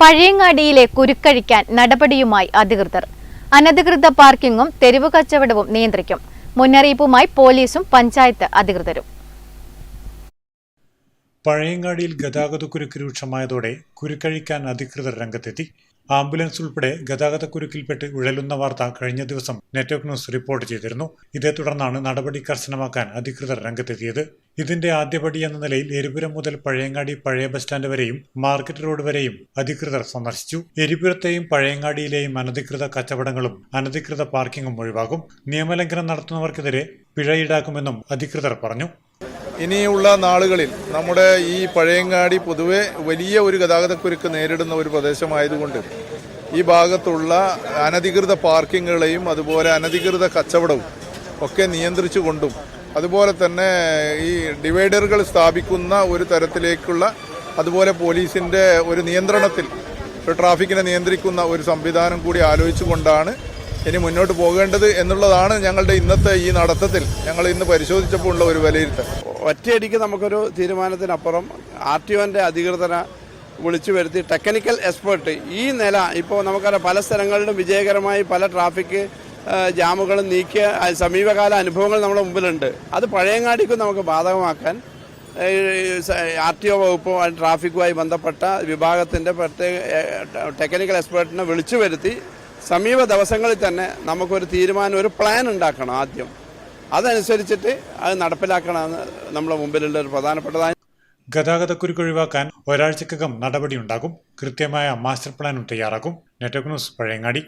പഴയങ്ങാടിയിലെ കുരുക്കഴിക്കാൻ നടപടിയുമായി അധികൃതർ. അനധികൃത പാർക്കിങ്ങും തെരുവ് കച്ചവടവും നിയന്ത്രിക്കും. മുന്നറിയിപ്പുമായി പോലീസും പഞ്ചായത്ത് അധികൃതരും. പഴയങ്ങാടിയിൽ ഗതാഗതക്കുരുക്ക് രൂക്ഷമായതോടെ കുരുക്കഴിക്കാൻ അധികൃതർ രംഗത്തെത്തി. ആംബുലൻസ് ഉൾപ്പെടെ ഗതാഗതക്കുരുക്കിൽപ്പെട്ട് ഉഴലുന്ന വാർത്ത കഴിഞ്ഞ ദിവസം നെറ്റ്വർക്ക് ന്യൂസ് റിപ്പോർട്ട് ചെയ്തിരുന്നു. ഇതേ തുടർന്നാണ് നടപടി കർശനമാക്കാൻ അധികൃതർ രംഗത്തെത്തിയത്. ഇതിന്റെ ആദ്യപടി എന്ന നിലയിൽ എരിപുരം മുതൽ പഴയങ്ങാടി പഴയ ബസ് സ്റ്റാൻഡ് വരെയും മാർക്കറ്റ് റോഡ് വരെയും അധികൃതർ സന്ദർശിച്ചു. എരിപുരത്തെയും പഴയങ്ങാടിയിലെയും അനധികൃത കച്ചവടങ്ങളും അനധികൃത പാർക്കിങ്ങും ഒഴിവാക്കും. നിയമലംഘനം നടത്തുന്നവർക്കെതിരെ പിഴ ഈടാക്കുമെന്നും അധികൃതർ പറഞ്ഞു. ഇനിയുള്ള നാളുകളിൽ നമ്മുടെ ഈ പഴയങ്ങാടി പൊതുവെ വലിയ ഒരു ഗതാഗതക്കുരുക്ക് നേരിടുന്ന ഒരു പ്രദേശമായതുകൊണ്ട് ഈ ഭാഗത്തുള്ള അനധികൃത പാർക്കിങ്ങുകളെയും അതുപോലെ അനധികൃത കച്ചവടവും ഒക്കെ നിയന്ത്രിച്ചുകൊണ്ടും അതുപോലെ തന്നെ ഈ ഡിവൈഡറുകൾ സ്ഥാപിക്കുന്ന ഒരു തരത്തിലേക്കുള്ള അതുപോലെ പോലീസിന്റെ ഒരു നിയന്ത്രണത്തിൽ ഒരു ട്രാഫിക്കിനെ നിയന്ത്രിക്കുന്ന ഒരു സംവിധാനം കൂടി ആലോചിച്ചുകൊണ്ടാണ് ഇനി മുന്നോട്ട് പോകേണ്ടത് എന്നുള്ളതാണ് ഞങ്ങളുടെ ഇന്നത്തെ ഈ നടത്തത്തിൽ ഞങ്ങൾ ഇന്ന് പരിശോധിച്ചപ്പോൾ ഉള്ള ഒരു വിലയിരുത്തൽ. ഒറ്റയടിക്ക് നമുക്കൊരു തീരുമാനത്തിനപ്പുറം ആർ ടി ഒന്റെ അധികൃതരെ വിളിച്ചു വരുത്തി ടെക്നിക്കൽ എക്സ്പേർട്ട് ഈ നില ഇപ്പോൾ നമുക്കറിയാം പല സ്ഥലങ്ങളിലും വിജയകരമായി പല ട്രാഫിക് ജാമുകളും നീക്കിയ സമീപകാല അനുഭവങ്ങൾ നമ്മുടെ മുമ്പിലുണ്ട്. അത് പഴയങ്ങാടിക്കും നമുക്ക് ബാധകമാക്കാൻ ആർ ടി ഒ വകുപ്പോ ട്രാഫിക്കുമായി ബന്ധപ്പെട്ട വിഭാഗത്തിന്റെ പ്രത്യേക ടെക്നിക്കൽ എക്സ്പേർട്ടിനെ വിളിച്ചു വരുത്തി സമീപ ദിവസങ്ങളിൽ തന്നെ നമുക്കൊരു തീരുമാനം ഒരു പ്ലാൻ ഉണ്ടാക്കണം ആദ്യം. അതനുസരിച്ചിട്ട് അത് നടപ്പിലാക്കണമെന്ന് നമ്മുടെ മുമ്പിലുള്ള ഒരു പ്രധാനപ്പെട്ടതായി ഗതാഗതക്കുരുക്ക് ഒഴിവാക്കാൻ ഒരാഴ്ചക്കകം നടപടിയുണ്ടാകും. കൃത്യമായ മാസ്റ്റർ പ്ലാനും തയ്യാറാക്കും നെറ്റ്വർക്ക് ന്യൂസ് പഴയങ്ങാടി.